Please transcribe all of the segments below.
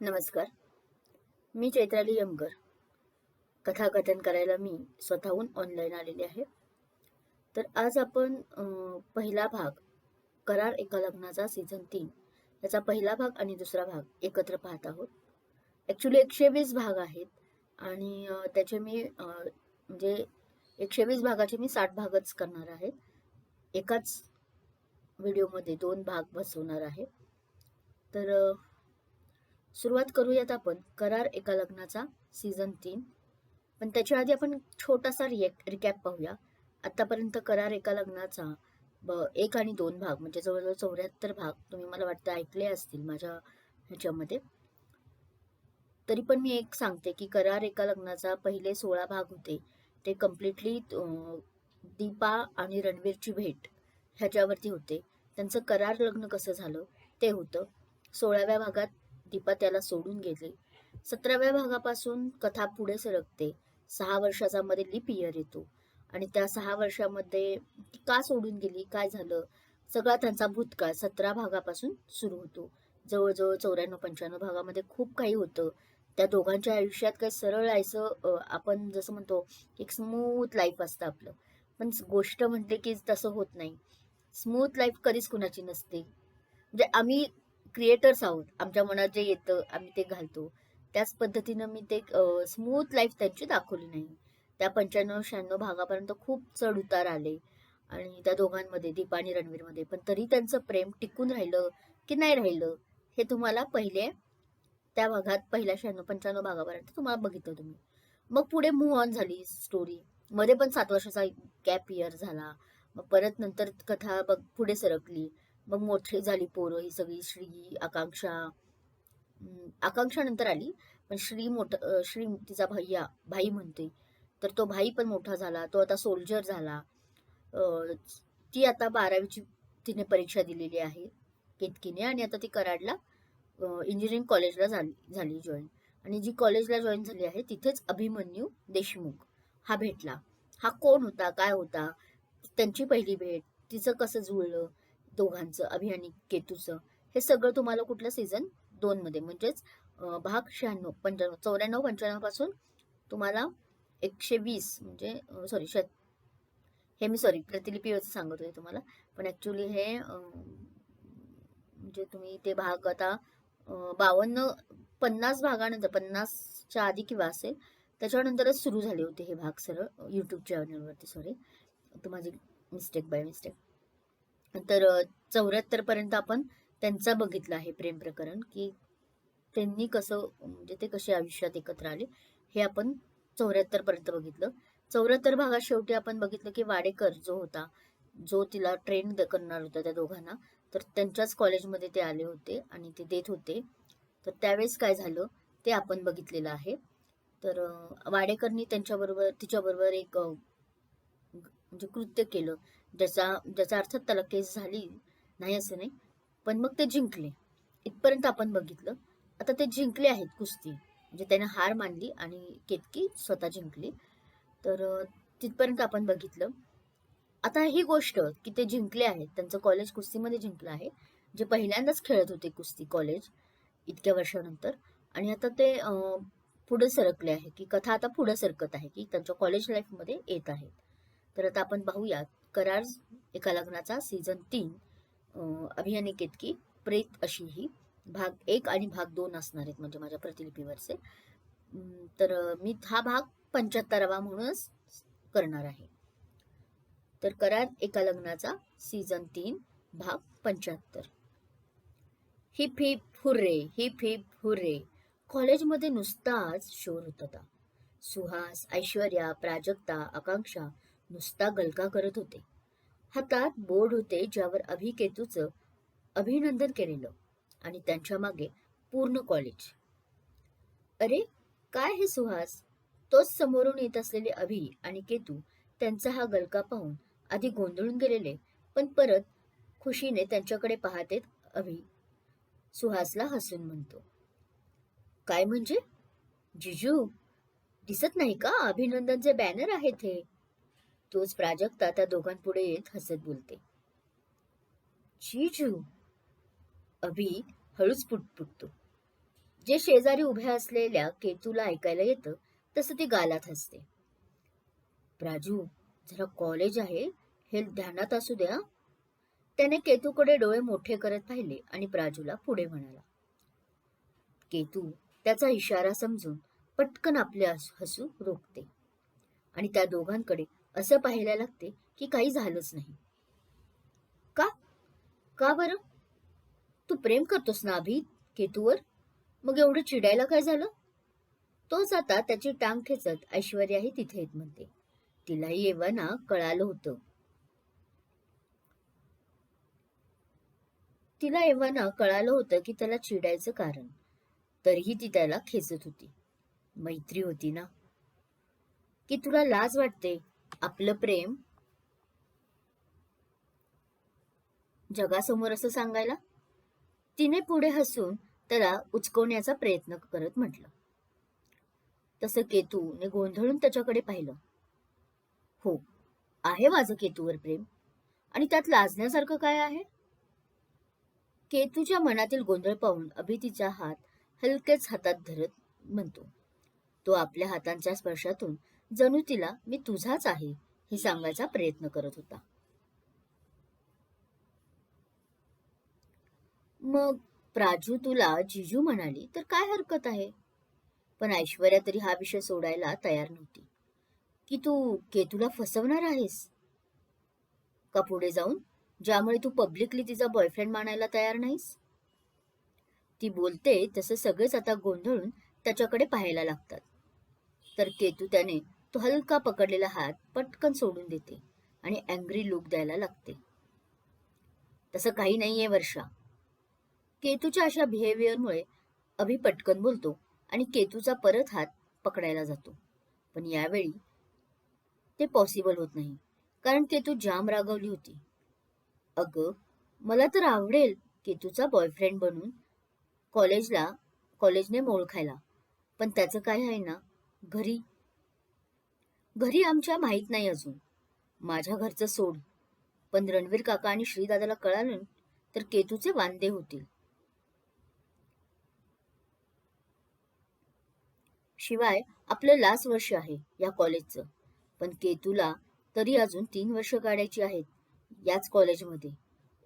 नमस्कार. मी चैत्राली यमकर. कथाकथन करायला मी स्वतःहून ऑनलाईन आलेले आहे. तर आज आपण पहिला भाग करार एका लग्नाचा सीझन तीन याचा पहिला भाग आणि दुसरा भाग एकत्र पाहत आहोत. ॲक्च्युली एकशे वीस भाग आहेत आणि त्याचे मी म्हणजे एकशे वीस भागाचे मी साठ भागच करणार आहे. एकाच व्हिडिओमध्ये दोन भाग बसवणार आहे. तर सुरुवात करूयात आपण. करार एका लग्नाचा सीझन तीन. पण त्याच्या आधी आपण छोटासा रिएक्ट रिकॅप पाहूया. आतापर्यंत करार एका लग्नाचा ब एक आणि दोन भाग म्हणजे जवळजवळ चौऱ्याहत्तर भाग तुम्ही मला वाटतं ऐकले असतील माझ्या ह्याच्यामध्ये. तरी पण मी एक सांगते की करार एका लग्नाचा पहिले सोळा भाग होते. ते कम्प्लिटली दीपा आणि रणवीरची भेट ह्याच्यावरती होते. त्यांचं करार लग्न कसं झालं ते होतं. सोळाव्या भागात दीपा त्याला सोडून गेले. सतराव्या भागापासून कथा पुढे सरकते. सहा वर्षाचा मध्ये लिप इयर येतो. आणि त्या सहा वर्षामध्ये का सोडून गेली? काय झालं? सगळा त्यांचा भूतकाळ सतरा भागापासून सुरू होतो. जवळजवळ चौऱ्याण्णव पंच्याण्णव भागामध्ये खूप काही होतं. त्या दोघांच्या आयुष्यात काही सरळ यायचं आपण जसं म्हणतो एक स्मूथ लाईफ असतं आपलं. पण गोष्ट म्हटले की तसं होत नाही. स्मूथ लाईफ कधीच कुणाची नसते. म्हणजे आम्ही क्रिएटर्स आहोत. आमच्या मनात जे येतं आम्ही ते घालतो. त्याच पद्धतीनं मी ते स्मूथ लाईफ त्यांची दाखवली नाही. त्या पंच्याण्णव शहाण्णव भागापर्यंत खूप चढ उतार आले. आणि त्या दोघांमध्ये दीपा आणि रणवीरमध्ये पण तरी त्यांचं प्रेम टिकून राहिलं की नाही राहिलं हे तुम्हाला पहिले त्या भागात पहिल्या शहाण्णव पंच्याण्णव भागापर्यंत तुम्हाला बघितलं तुम्ही. मग पुढे मूव्ह ऑन झाली स्टोरी मध्ये पण सात वर्षाचा गॅप इयर झाला. मग परत नंतर कथा बघ पुढे सरकली. मग मोठी झाली पोरं ही सगळी श्री आकांक्षा. आकांक्षा नंतर आली. पण श्री मोठ श्री तिचा भैया भाई म्हणते. तर तो भाई पण मोठा झाला तो आता सोल्जर झाला. ती आता बारावीची तिने परीक्षा दिलेली आहे केतकीने. आणि आता ती कराडला इंजिनिअरिंग कॉलेजला झाली झाली जॉईन आणि जी कॉलेजला जॉईन झाली आहे तिथेच अभिमन्यू देशमुख हा भेटला. हा कोण होता? काय होता? त्यांची पहिली भेट. तिचं कसं जुळलं? दोघांचं अभि आणि केतूचं हे सगळं तुम्हाला कुठलं सीझन दोन मध्ये म्हणजेच भाग शहाण्णव पंच्याण्णव चौऱ्याण्णव पंच्याण्णवपासून तुम्हाला एकशे वीस म्हणजे सॉरी शत हे मी सॉरी प्रतिलिपीवरचं सांगत होते तुम्हाला. पण ॲक्च्युली हे म्हणजे तुम्ही ते भाग आता बावन्न पन्नास भागानंतर पन्नासच्या आधी किंवा असेल त्याच्यानंतरच सुरू झाले होते हे भाग सरळ यूट्यूब चॅनलवरती सॉरी तर माझी मिस्टेक बाय मिस्टेक तर चौऱ्याहत्तर पर्यंत आपण त्यांचा बघितलं आहे प्रेम प्रकरण की त्यांनी कसं म्हणजे ते कसे आयुष्यात एकत्र आले हे आपण चौऱ्याहत्तर पर्यंत बघितलं. चौऱ्याहत्तर भागात शेवटी आपण बघितलं की वाडेकर जो होता जो तिला ट्रेन करणार होता त्या दोघांना तर त्यांच्याच कॉलेजमध्ये ते आले होते आणि ते देत होते. तर त्यावेळेस काय झालं ते आपण बघितलेलं आहे. तर वाडेकरनी त्यांच्याबरोबर तिच्याबरोबर एक म्हणजे कृत्य केलं. ज्याचा ज्याचा अर्थ त्याला केस झाली नाही असं नाही. पण मग ते जिंकले. इथपर्यंत आपण बघितलं. आता ते जिंकले आहेत कुस्ती. म्हणजे त्यानं हार मानली आणि केतकी स्वतः जिंकली. तर तिथपर्यंत आपण बघितलं. आता ही गोष्ट की ते जिंकले आहेत त्यांचं कॉलेज कुस्तीमध्ये जिंकलं आहे. जे पहिल्यांदाच खेळत होते कुस्ती कॉलेज इतक्या वर्षानंतर. आणि आता ते पुढे सरकले आहे. की कथा आता पुढे सरकत आहे की त्यांच्या कॉलेज लाईफमध्ये येत आहेत तर आता आपण पाहूयात करार एका लग्नाचा सीझन तीन अभियानिकेत की प्रेत अशी ही. भाग एक आणि भाग दोन असणार आहेत म्हणजे माझ्या प्रतिलिपीवरचे. तर मी हा भाग पंच्याहत्तरावा म्हणूनच करणार आहे. तर करार एका लग्नाचा सीझन तीन भाग पंच्याहत्तर. Hip hip hurray hip hip hurray. कॉलेजमध्ये नुसताच शोर होत होता. सुहास ऐश्वर्या प्राजक्ता आकांक्षा नुसता गलका करत होते. हातात बोर्ड होते ज्यावर अभिकेतूचं अभिनंदन केलेलं आणि त्यांच्या मागे पूर्ण कॉलेज अरे काय हे सुहास? तोच समोरून येत असलेले अभि आणि केतू त्यांचा हा गलका पाहून आधी गोंधळून गेलेले पण परत खुशीने त्यांच्याकडे पाहतेत अभि. सुहासला हसून म्हणतो काय म्हणजे? जिजू दिसत नाही का अभिनंदनचे बॅनर आहेत हे? तोच प्राजक्ता त्या दोघांपुढे येत हसत बोलते. जिजू अभि हळूच पुटपुटतो जे शेजारी उभ्या असलेल्या केतूला ऐकायला येतं तसं ती गालात हसते. प्राजू जरा कॉलेज आहे हे ध्यानात असू द्या. त्याने केतूकडे डोळे मोठे करत पाहिले आणि प्राजूला पुढे म्हणाला. केतू त्याचा इशारा समजून पटकन आपले हसू रोखते आणि त्या दोघांकडे असं पाहायला लागते की काही झालंच नाही. का? का बरं? तू प्रेम करतोस ना अभि केतूवर? मग एवढं चिडायला काय झालं? तोच आता त्याची टांग ठेचत ऐश्वर्याही तिथे येत म्हणते. तिलाही येवाना कळालं होतं. तिला एव्हाना कळालं होतं की त्याला चिडायचं कारण. तरीही ती त्याला खेचत होती. मैत्री होती ना? की तुला लाज वाटते? आपलं प्रेम जगासमोर असं सांगायला तिने पुढे हसून त्याला उचकवण्याचा प्रयत्न करत म्हटलं. तसं केतूने गोंधळून त्याच्याकडे पाहिलं. हो आहे माझं केतूवर प्रेम. आणि त्यात लाजण्यासारखं काय आहे? केतूच्या मनातील गोंधळ पाहून अभितीचा हात हलकेच हातात धरत म्हणतो. तो आपल्या हातांच्या स्पर्शातून जणू तिला मी तुझाच आहे हे सांगायचा प्रयत्न करत होता. मग प्राजू तुला जिजू म्हणाली तर काय हरकत आहे? पण ऐश्वर्या तरी हा विषय सोडायला तयार नव्हती. की तू केतूला फसवणार आहेस? का पुढे जाऊन? ज्यामुळे तू पब्लिकली तिचा बॉयफ्रेंड मानायला तयार नाहीस? ती बोलते तसं सगळेच आता गोंधळून त्याच्याकडे पाहायला लागतात. तर केतू त्याने तो हलका पकडलेला हात पटकन सोडून देते आणि अँग्री लुक द्यायला लागते. तसं काही नाहीये वर्षा. केतूच्या अशा बिहेवियरमुळे अभि पटकन बोलतो आणि केतूचा परत हात पकडायला जातो. पण यावेळी ते पॉसिबल होत नाही कारण केतू जाम रागवली होती. अगं मला तर आवडेल केतूचा बॉयफ्रेंड बनून कॉलेजला कॉलेजने मोळ खायला. पण त्याचं काय आहे ना घरी घरी आमच्या माहीत नाही अजून. माझ्या घरचं सोड. पण रणवीर काका आणि श्रीदादाला कळालं तर केतूचे वांदे होतील. शिवाय आपलं लास्ट वर्ष आहे या कॉलेजचं. पण केतूला तरी अजून तीन वर्ष काढायची आहेत याच कॉलेजमध्ये.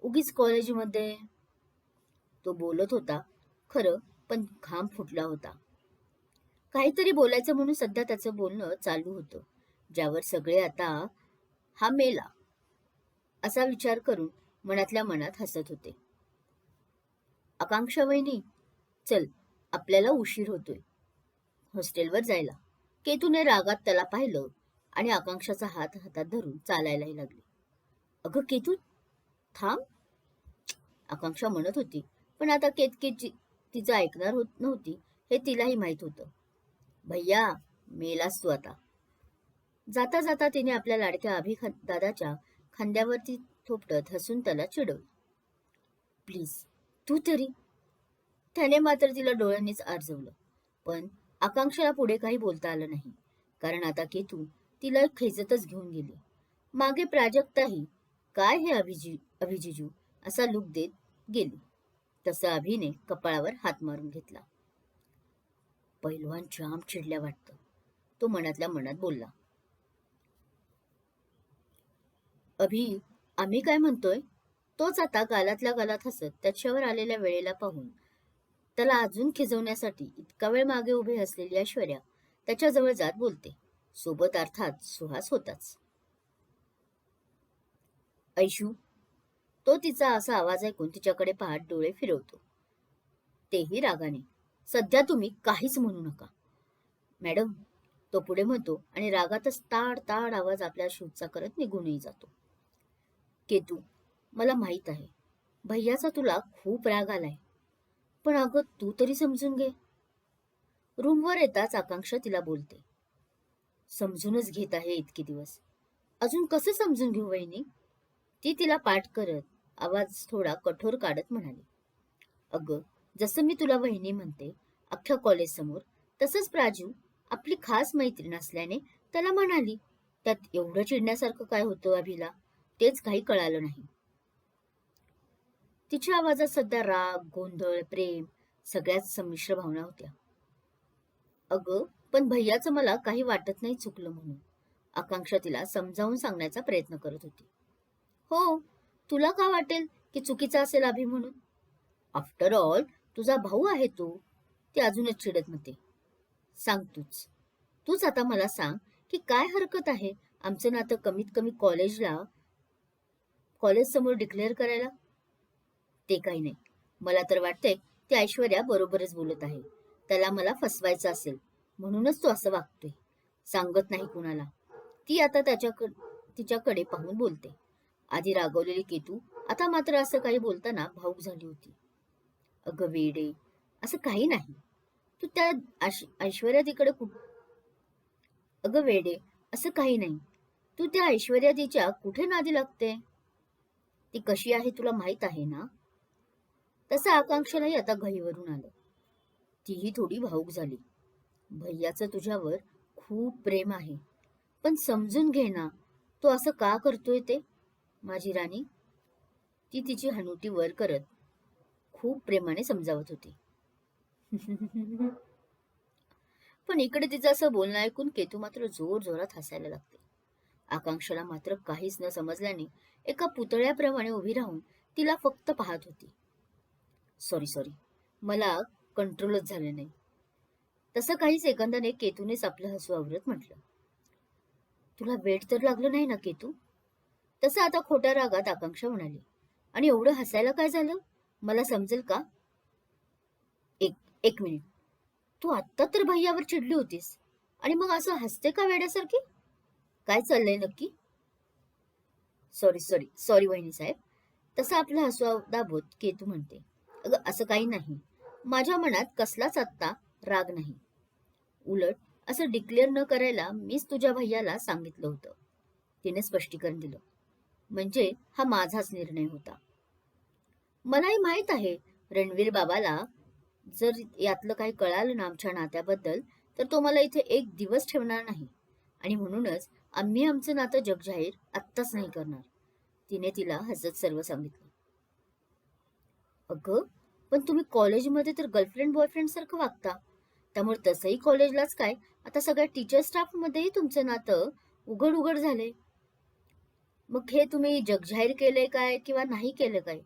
उगीच कॉलेजमध्ये तो बोलत होता खरं पण घाम फुटला होता. काहीतरी बोलायचं म्हणून सध्या त्याचं बोलणं चालू होतं. ज्यावर सगळे आता हा मेला असा विचार करून मनातल्या मनात हसत होते. आकांक्षा वहिनी चल आपल्याला उशीर होतोय. हॉस्टेलवर जायला. केतूने रागात त्याला पाहिलं आणि आकांक्षाचा हात हातात धरून चालायलाही लागली. अगं केतू थांब. आकांक्षा म्हणत होती पण आता केतकेची तिचं ऐकणार होत नव्हती हे तिलाही माहीत होतं. भैया मेलास तू आता. जाता जाता तिने आपल्या लाडक्या अभि दादाच्या खांद्यावरती थोपटत हसून त्याला चिडवलं. प्लीज तू तरी. त्याने मात्र तिला डोळ्यांनीच आरजवलं. पण आकांक्षाला पुढे काही बोलता आलं नाही. कारण आता केतू तिला खेचतच घेऊन गेली. मागे प्राजक्ताही काय हे अभिजी अभिजिजू? असा लुक देत गेली. तसं अभिने कपाळावर हात मारून घेतला. पैलवान जाम चिडल्या वाटतं. तो मनातल्या मनात बोलला. अभि आम्ही काय म्हणतोय? तोच आता गालातल्या गालात हसत त्याच्यावर आलेल्या वेळेला पाहून. त्याला अजून खिजवण्यासाठी इतका वेळ मागे उभे असलेली ऐश्वर्या त्याच्याजवळ जात बोलते. सोबत अर्थात सुहास होताच. ऐशू तो तिचा असा आवाज ऐकून तिच्याकडे पाहत डोळे फिरवतो. तेही रागाने. सध्या तुम्ही काहीच म्हणू नका. मॅडम तो पुढे म्हणतो आणि रागातच ताड ताड आवाज आपल्या शूटचा करत निघूनही जातो. केतू मला माहीत आहे. भैयाचा तुला खूप राग आलाय. पण अगं तू तरी समजून घे. रूमवर येताच आकांक्षा तिला बोलते. समजूनच घेत आहे इतके दिवस. अजून कसं समजून घेऊ वहिनी? ती तिला पाठ करत आवाज थोडा कठोर काढत म्हणाली. अगं जसं मी तुला वहिनी म्हणते अख्ख्या कॉलेज समोर तसंच प्राजू आपली खास मैत्रीण असल्याने त्याला म्हणाली त्यात एवढं चिडण्यासारखं काय होतं अभिला? तेच काही कळालं नाही. तिच्या आवाजात सध्या राग गोंधळ प्रेम सगळ्याच संमिश्र भावना होत्या. अगं पण भैयाचं मला काही वाटत नाही चुकलं म्हणून. आकांक्षा तिला समजावून सांगण्याचा प्रयत्न करत होती. हो तुला का वाटेल की चुकीचा असेल अभि म्हणून? आफ्टर ऑल तुझा भाऊ आहे तो. ते अजूनच चिडत म्हणते. सांग तूच. तूच आता मला सांग की काय हरकत आहे? आमचं नातं कमीत कमी कॉलेजला कॉलेज समोर डिक्लेअर करायला? ते काही नाही. मला तर वाटतंय ते ऐश्वर्या बरोबरच बोलत आहे. त्याला मला फसवायचं असेल म्हणूनच तो असं वागतोय. सांगत नाही कुणाला. ती आता त्याच्या तिच्याकडे पाहून बोलते. आधी रागवलेली केतू आता मात्र असं काही बोलताना भाऊक झाली होती. अगं वेडे असं काही नाही. तू त्या ऐश्वर्या तिकडे कुठ अगं वेडे असं काही नाही. तू त्या ऐश्वर्या तिच्या कुठे नादी लागते? ती कशी आहे तुला माहीत आहे ना? तसं आकांक्षालाही आता घहीवरून आलं. तीही थोडी भाऊक झाली. भैयाचं तुझ्यावर खूप प्रेम आहे. पण समजून घे ना तो असं का करतोय ते? माझी राणी? ती तिची हनुटी वर करत खूप प्रेमाने समजावत होती. पण इकडे तिचं असं बोलणं ऐकून केतू मात्र जोर जोरात हसायला लागते आकांक्षाला मात्र काहीच न समजल्याने एका पुतळ्याप्रमाणे उभी राहून तिला फक्त पाहत होती. सॉरी सॉरी मला कंट्रोलच झाले नाही. तसं काही सेकंदाने केतूनेच आपलं हसू आवरत म्हटलं. तुला वेट तर लागलं नाही ना केतू? तसं आता खोट्या रागात आकांक्षा म्हणाली. आणि एवढं हसायला काय झालं? मला समजेल का? एक एक मिनिट. तू आत्ता तर भैयावर चिडली होतीस. आणि मग असं हसते का वेड्यासारखी? काय चाललंय नक्की? सॉरी सॉरी सॉरी वहिनी साहेब. तसा आपला हसवा दाबोत केतू म्हणते. अगं असं काही नाही. माझ्या मनात कसलाच आत्ता राग नाही. उलट असं डिक्लेअर न करायला मीच तुझ्या भैयाला सांगितलं होतं. तिने स्पष्टीकरण दिलं. म्हणजे हा माझाच निर्णय होता. मलाही माहीत आहे रणवीर बाबाला जर यातलं काही कळालं ना आमच्या नात्याबद्दल तर तो मला इथे एक दिवस ठेवणार नाही. आणि म्हणूनच आम्ही आमचं नातं जगजाहीर आत्ताच नाही करणार. तिने तिला हसत सर्व सांगितलं. अगं पण तुम्ही कॉलेजमध्ये तर गर्लफ्रेंड बॉयफ्रेंड सारखं वागता. त्यामुळे तसंही कॉलेजलाच काय? आता सगळ्या टीचर स्टाफमध्येही तुमचं नातं उघड उघड झाले मग हे तुम्ही जगजाहीर केलंय काय किंवा नाही केलं काय?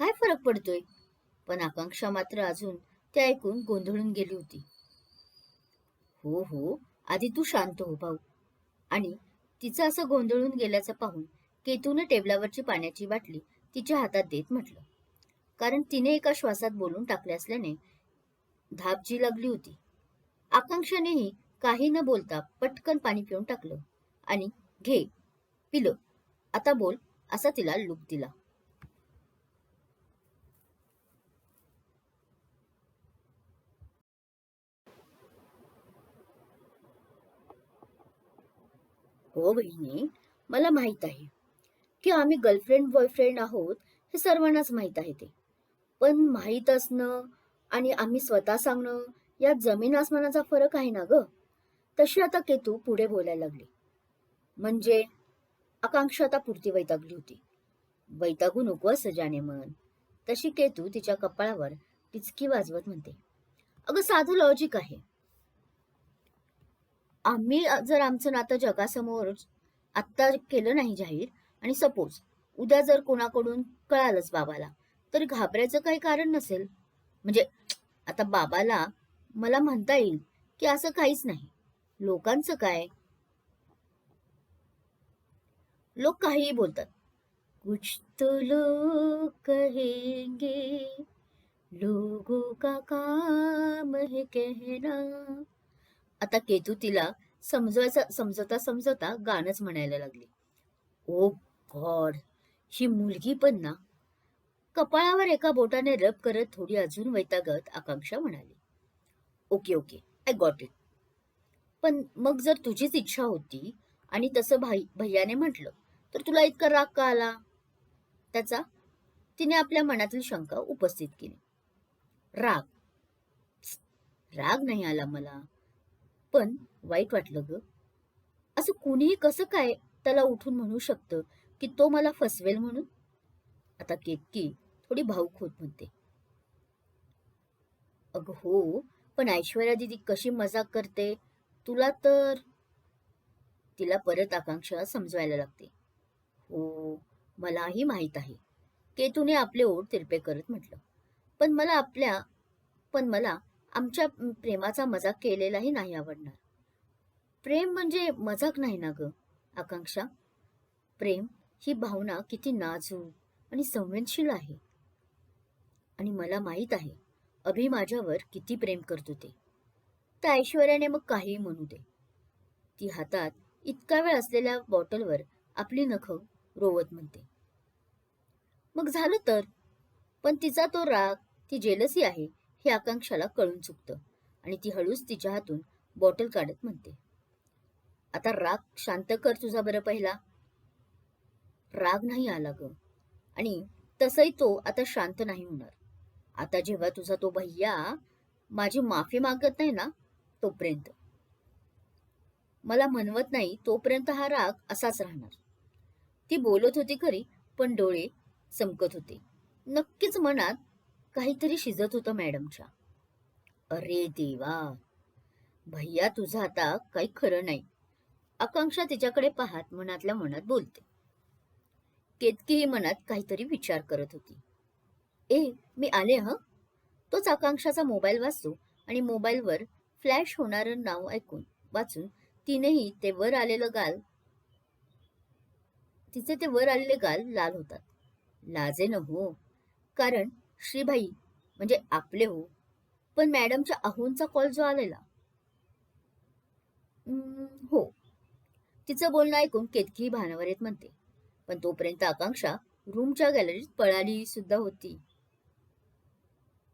काय फरक पडतोय? पण आकांक्षा मात्र अजून ते ऐकून गोंधळून गेली होती. हो हो आधी तू शांत हो भाऊ. आणि तिचं असं गोंधळून गेल्याचं पाहून केतूने टेबलावरची पाण्याची बाटली तिच्या हातात देत म्हटलं. कारण तिने एका श्वासात बोलून टाकले असल्याने धाप जी लागली होती. आकांक्षानेही काही न बोलता पटकन पाणी पिऊन टाकलं आणि घे पिलं. आता बोल असा तिला लुक दिला. हो बहिणी मला माहीत आहे की आम्ही गर्लफ्रेंड बॉयफ्रेंड आहोत हे सर्वांनाच माहीत आहे ते. पण माहीत असणं आणि आम्ही स्वतः सांगणं यात जमीन आसमानाचा फरक आहे ना ग? तशी आता केतू पुढे बोलायला लागली. म्हणजे आकांक्षा आता पुरती वैतागली होती. वैतागू नको असं जाणे मन तशी केतू तिच्या कपाळावर टिचकी वाजवत म्हणते. अगं साधं लॉजिक आहे. आम्ही जर आमचं नातं जगासमोर आत्ता केलं नाही जाहीर आणि सपोज उद्या जर कोणाकडून कळालंच बाबाला तर घाबरायचं काही कारण नसेल? म्हणजे आता बाबाला मला म्हणता येईल की असं काहीच नाही. लोकांचं काय? लोक काहीही बोलतात. कुछ तो लोग कहेंगे लोगों का काम है कहना आता केतू तिला समजवायचा समजवता समजवता गाणंच म्हणायला लागली. ओ गॉड ही मुलगी पण ना कपाळावर एका बोटाने रब करत थोडी अजून वैतागत आकांक्षा म्हणाली. Okay okay I got it पण मग जर तुझीच इच्छा होती आणि तसं भाई भैयाने म्हटलं तर तुला इतका राग का आला? त्याचा तिने आपल्या मनातील शंका उपस्थित केली. राग? राग नाही आला मला. पण वाईट वाटलं ग. असं कुणीही कसं काय त्याला उठून म्हणू शकतं की तो मला फसवेल म्हणून? आता केतकी थोडी भाऊक होत म्हणते. अगं हो पण ऐश्वर्या दिदी कशी मजाक करते? तुला तर तिला परत आकांक्षा समजवायला लागते. हो मलाही माहीत आहे. केतूने आपले ओढ तिरपे करत म्हटलं. पण मला आपल्या पण मला आमच्या प्रेमाचा मजाक केलेलाही नाही आवडणार. प्रेम म्हणजे मजाक नाही ना ग आकांक्षा. प्रेम ही भावना किती नाजूक आणि संवेदनशील आहे. आणि मला माहीत आहे अभि माझ्यावर किती प्रेम करत होते त्या ऐश्वर्याने मग काहीही म्हणू दे. ती हातात इतका वेळ असलेल्या बॉटलवर आपली नखं रोवत म्हणते. मग झालं तर? पण तिचा तो राग ती जेलसी आहे हे आकांक्षाला कळून चुकतं. आणि ती हळूच तिच्या हातून बॉटल काढत म्हणते. आता राग शांत कर तुझा बरं पहिला. राग नाही आला ग. आणि तसंही तो आता शांत नाही होणार. आता जेव्हा तुझा तो भैया माझी माफी मागत नाही ना तोपर्यंत. मला म्हणवत नाही तोपर्यंत हा राग असाच राहणार. ती बोलत होती खरी पण डोळे चमकत होते. नक्कीच मनात काहीतरी शिजत होतं मॅडमच्या. अरे देवा! भैया तुझं आता काही खरं नाही. आकांक्षा तिच्याकडे पाहत मनातल्या मनात बोलते. केतकीही मनात काहीतरी विचार करत होती. ए मी आले ह? तोच आकांक्षाचा मोबाईल वाचतो आणि मोबाईलवर फ्लॅश होणारं नाव ऐकून वाचून तिनेही ते वर आलेलं गाल तिचे ते वर आलेले गाल लाल होतात. लाजे न हो. कारण श्रीभाई म्हणजे आपले हो. पण मॅडमच्या अहोंचा कॉल जो आलेला. हो. तिचं बोलणं ऐकून केतकी भानावर येत म्हणते. पण तोपर्यंत आकांक्षा रूमच्या गॅलरीत पळाली सुद्धा होती.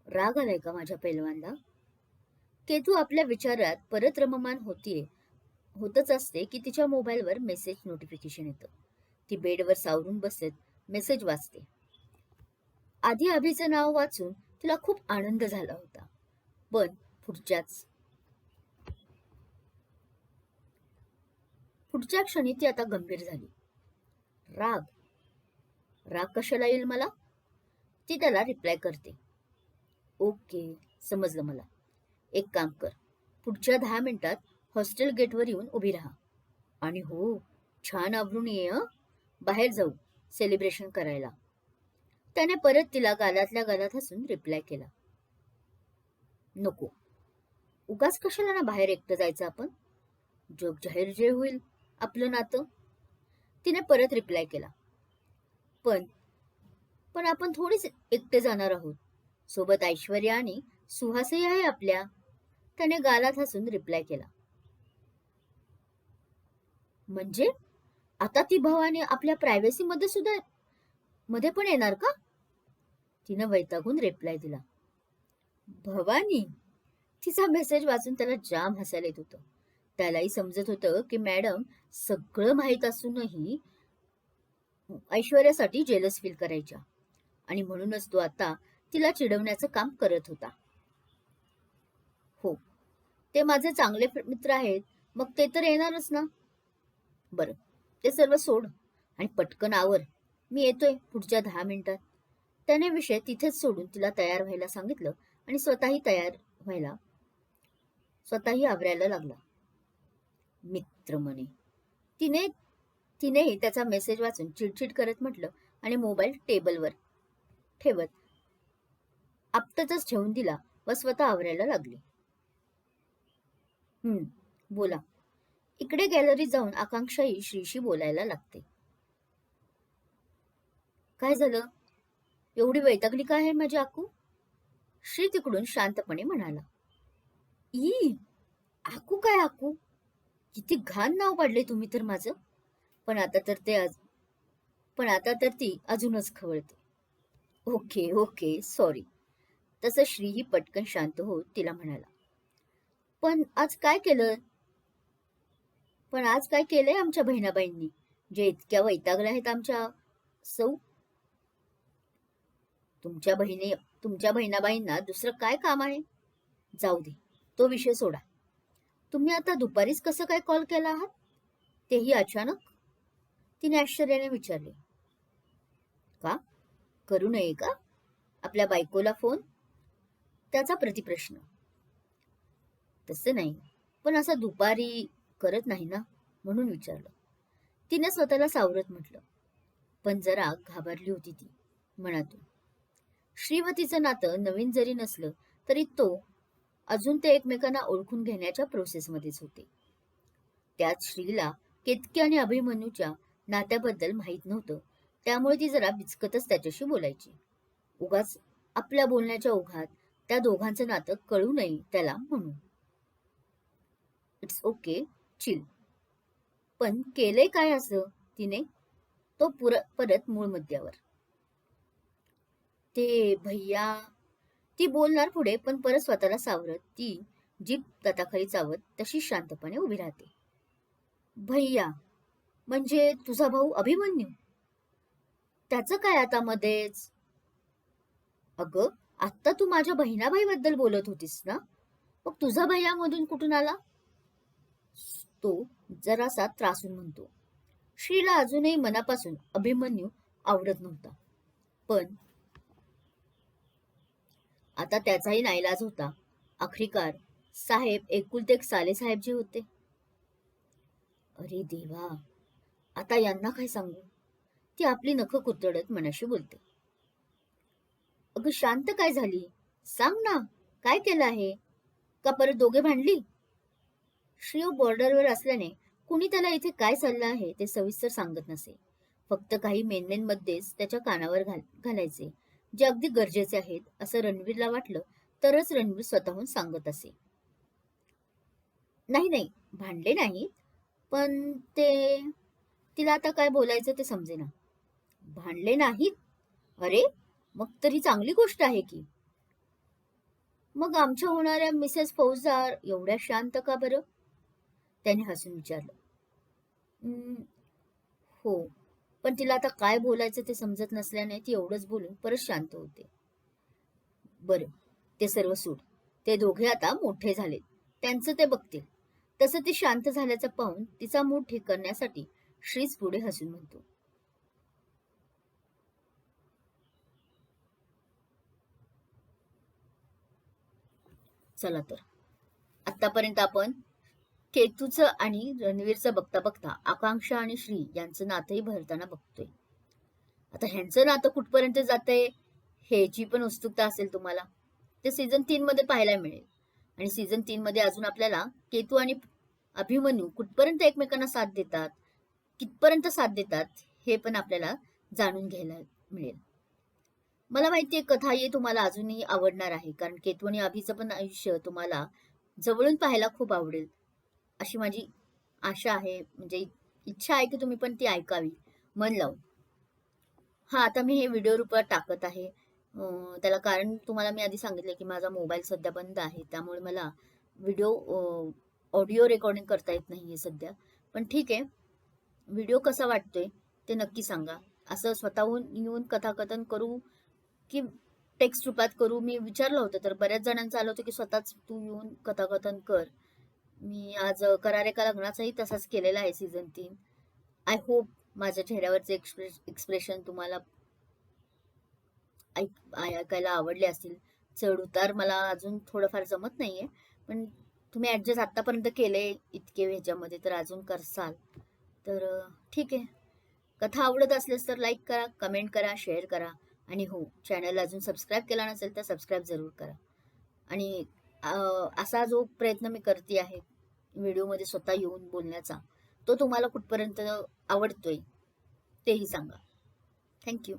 राग आलाय का माझ्या पैलवानला? केतू आपल्या विचारात परत रममान होतीये. होतच असते की तिच्या मोबाईलवर मेसेज नोटिफिकेशन येतं. ती बेडवर सावरून बसत मेसेज वाचते. आधी अभिचं नाव वाचून तिला खूप आनंद झाला होता. पण पुढच्याच पुढच्या क्षणी ती आता गंभीर झाली. राग राग कशाला येईल मला? ती त्याला रिप्लाय करते. ओके समजलं मला. एक काम कर पुढच्या दहा मिनिटात हॉस्टेल गेटवर येऊन उभी राहा. आणि हो छान आवरून ये बाहेर जाऊ सेलिब्रेशन करायला. त्याने परत तिला गालातल्या गालात हसून रिप्लाय केला. नको. उगाच कशाला ना बाहेर एकटं जायचं आपण? जग जाहीर जे होईल आपलं नातं. तिने परत रिप्लाय केला. पण पण आपण थोडीच एकटे जाणार आहोत. सोबत ऐश्वर्या आणि सुहासही आहे आपल्या. त्याने गालात हसून रिप्लाय केला. म्हणजे? आता ती भवानी आपल्या प्रायव्हसी मध्ये सुद्धा मध्ये पण येणार का? तिनं वैतागून रिप्लाय दिला. भवानी तिचा मेसेज वाचून त्याला जाम हसायला येत होतं. त्यालाही समजत होतं की मॅडम सगळं माहीत असूनही ऐश्वर्यासाठी जेलस फील करायच्या. आणि म्हणूनच तो आता तिला चिडवण्याचं काम करत होता. हो ते माझे चांगले मित्र आहेत. मग ते तर येणारच ना? बरं ते सर्व सोड आणि पटकन आवर. मी येतोय पुढच्या दहा मिनिटात. त्याने विषय तिथेच सोडून तिला तयार व्हायला सांगितलं आणि स्वतःही तयार व्हायला स्वतःही आवरायला लागला. मित्र म्हणे. तिने तिनेही त्याचा मेसेज वाचून चिडचिड करत म्हटलं आणि मोबाईल टेबलवर ठेवत आपटतच ठेवून दिला व स्वतः आवरायला लागली. हम्म बोला. इकडे गॅलरीत जाऊन आकांक्षाही श्रीशी बोलायला लागते. काय झालं? एवढी वैतागली काय आहे माझी आकू? श्री तिकडून शांतपणे म्हणाला. ई आकू काय आकू? किती घाण नाव पाडले तुम्ही तर माझं. पण आता तर ते आज पण आता तर ती अजूनच खवळते. Okay okay sorry. तसं श्रीही पटकन शांत होत तिला म्हणाला. पण आज काय केलं? पण आज काय केलंय आमच्या बहिणाबाईंनी जे इतक्या वैतागल्या आहेत आमच्या? सौ तुमच्या बहिणी तुमच्या बहिणाबाईंना दुसरं काय काम आहे? जाऊ दे तो विषय सोडा. तुम्ही आता दुपारीच कसं काय कॉल केला आहात? तेही अचानक? तिने आश्चर्याने विचारले. का? करू नये का? आपल्या बायकोला फोन त्याचा प्रतिप्रश्न. तसं नाही पण असं दुपारी करत नाही ना? म्हणून विचारलं. तिने स्वतःला सावरत म्हटलं. पण जरा घाबरली होती ती मनातून. श्रीवतीचं नातं नवीन जरी नसलं तरी तो अजून ते एकमेकांना ओळखून घेण्याच्या प्रोसेसमध्येच होते. त्यात श्रीला केतकी आणि अभिमन्यूच्या नात्याबद्दल माहीत नव्हतं. त्यामुळे ती जरा बिचकतच त्याच्याशी बोलायची. उगाच आपल्या बोलण्याच्या ओघात त्या दोघांचं नातं कळू नये त्याला म्हणून. इट्स ओके चिल पण केलंय काय असं? तिने. तो पुर परत मूळ मुद्द्यावर. ते भैया. ती बोलणार पुढे पण परत स्वतःला सावरत ती जीप तताखाली चावत तशी शांतपणे उभी राहते. भैया म्हणजे तुझा भाऊ अभिमन्यू? त्याचं काय आता मध्येच? अगं आत्ता तू माझ्या बहिणाबाई बद्दल बोलत होतीस ना? मग तुझा भैया मधून कुठून आला? तो जरासा त्रासून म्हणतो. श्रीला अजूनही मनापासून अभिमन्यू आवडत नव्हता. पण आता त्याचाही नाईलाज होता. आखरीकार साहेब एकुलते एक साले साहेब जे होते. अरे देवा आता यांना काय सांगू? ती आपली नख कुतडत मनाशी बोलते. अगं शांत काय झाली? सांग ना काय केलं आहे? का परत दोघे भांडली? श्रीओ बॉर्डरवर असल्याने कुणी त्याला इथे काय चाललं आहे ते सविस्तर सांगत नसे. फक्त काही मेन मध्येच त्याच्या कानावर घाल घालायचे. जे अगदी गरजेचे आहेत असं रणवीरला वाटलं तरच रणवीर स्वतःहून सांगत असे. नाही नाही भांडले नाही पण ते तिला आता काय बोलायचं ते समजेना. भांडले नाहीत? अरे मग तरी चांगली गोष्ट आहे की. मग आमच्या होणाऱ्या मिसेस फौजदार एवढ्या शांत का बरं? त्याने हसून विचारलं. हो पण तिला आता काय बोलायचं ते समजत नसल्याने ती एवढंच बोलून परत शांत होते. बरं ते सर्व सूट ते दोघे आता मोठे झाले त्यांचं ते बघतील. तसं ती शांत झाल्याचं पाहून तिचा मूड ठीक करण्यासाठी श्रीच पुढे हसून म्हणतो. चला तर. आतापर्यंत आपण केतूचं आणि रणवीरचं बघता बघता आकांक्षा आणि श्री यांचं नातंही भरताना बघतोय. आता ह्यांचं नातं कुठपर्यंत जात आहे ह्याची पण उत्सुकता असेल तुम्हाला? ते सीझन तीन मध्ये पाहायला मिळेल. आणि सीझन तीन मध्ये अजून आपल्याला केतू आणि अभिमन्यू कुठपर्यंत एकमेकांना साथ देतात कितपर्यंत साथ देतात हे पण आपल्याला जाणून घ्यायला मिळेल. मला माहितीये कथा ही तुम्हाला अजूनही आवडणार आहे कारण केतू आणि अभिचं पण आयुष्य तुम्हाला जवळून पाहायला खूप आवडेल. अशी माझी आशा आहे म्हणजे इच्छा आहे की तुम्ही पण ती ऐकावी मन लावून. हा आता मी हे व्हिडिओ रूपात टाकत आहे. त्याला कारण तुम्हाला मी आधी सांगितलं की माझा मोबाईल सध्या बंद आहे त्यामुळे मला व्हिडिओ ऑडिओ रेकॉर्डिंग करता येत नाही आहे सध्या. पण ठीक आहे व्हिडिओ कसा वाटतोय ते नक्की सांगा. असं स्वतःहून येऊन कथाकथन करू की टेक्स्ट रूपात करू? मी विचारलं होतं तर बऱ्याच जणांचं आलं होतं की स्वतःच तू येऊन कथाकथन कर. मी आज अ, करार एका लग्नाचाही तसाच केलेला आहे सीझन तीन. आय होप माझ्या चेहऱ्यावरचे एक्सप्रेश एक्सप्रेशन तुम्हाला ऐक आय- ऐकायला आवडले असतील. चढ उतार मला अजून थोडंफार जमत नाहीये पण तुम्ही ऍडजस्ट आतापर्यंत केले इतके ह्याच्यामध्ये तर अजून करसाल. तर ठीक आहे. कथा आवडत असल्यास तर लाईक करा कमेंट करा शेअर करा. आणि हो चॅनल अजून सबस्क्राईब केला नसेल तर सबस्क्राईब जरूर करा. आणि असा जो प्रयत्न मी करते आहे व्हिडिओमध्ये स्वतः येऊन बोलण्याचा. तो तुम्हाला कुठपर्यंत आवडतोय तेही सांगा. थँक्यू